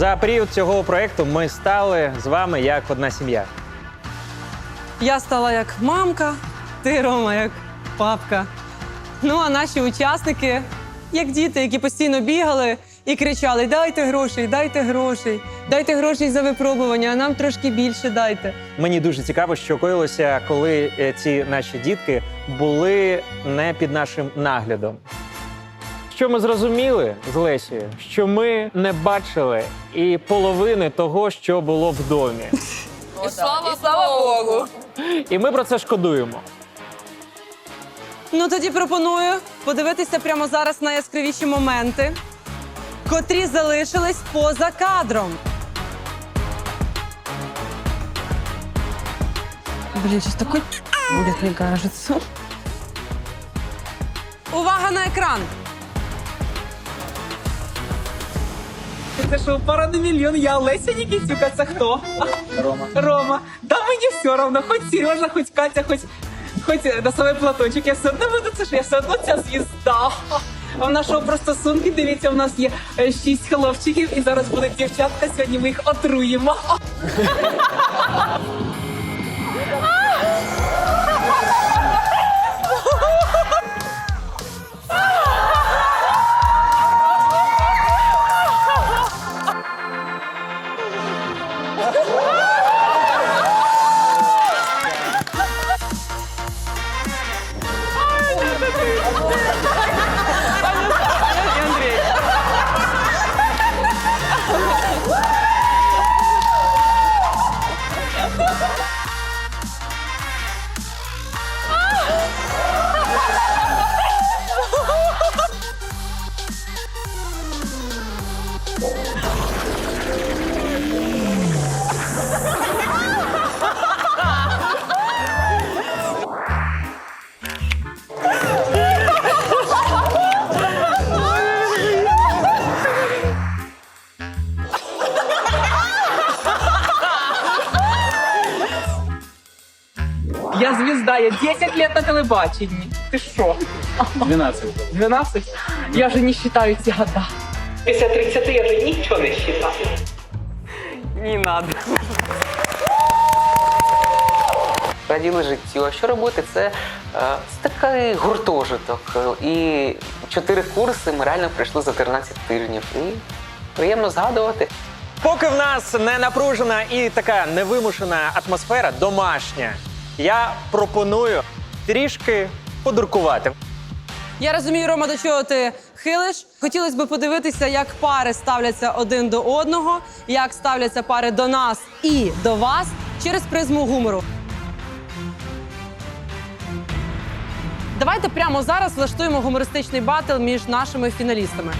За період цього проекту ми стали з вами як одна сім'я. Я стала як мамка, ти Рома як папка. Ну а наші учасники як діти, які постійно бігали і кричали: Дайте грошей, дайте грошей, дайте грошей за випробування, а нам трошки більше дайте. Мені дуже цікаво, що коїлося, коли е, ці наші дітки були не під нашим наглядом. Що ми зрозуміли з Лесією, що ми не бачили і половини того, що було в домі. Слава, слава Богу. І ми про це шкодуємо. Ну тоді пропоную подивитися прямо зараз на яскравіші моменти, котрі залишились поза кадром. Блін, щось таке буде, мені кажеться. Увага на екран! Це що, пара на мільйон, я Леся Нікітюк, а це хто? Рома. Рома. Да мені все равно. хоч Сережа, хоч Катя, хоч, хоч носовий платочок, я все одно буду, це ж я все одно ця звізда. А в нашого просто стосунки, дивіться, у нас є е, шість хлопчиків, і зараз будуть дівчатка, сьогодні ми їх отруємо. Я звізда, я 10 лет на телебаченні. Ти що? 12. 12? Я вже не считаю ці года. Після 30 я вже нічого не считаю. Не надо. раділи життю. А що робити? Це, це такий гуртожиток. І чотири курси ми реально пройшли за 13 тижнів. І приємно згадувати. Поки в нас не напружена і така невимушена атмосфера, домашня, я пропоную трішки подуркувати. Я розумію, Рома, до чого ти хилиш. Хотілося б подивитися, як пари ставляться один до одного, як ставляться пари до нас і до вас через призму гумору. Давайте прямо зараз влаштуємо гумористичний батл між нашими фіналістами.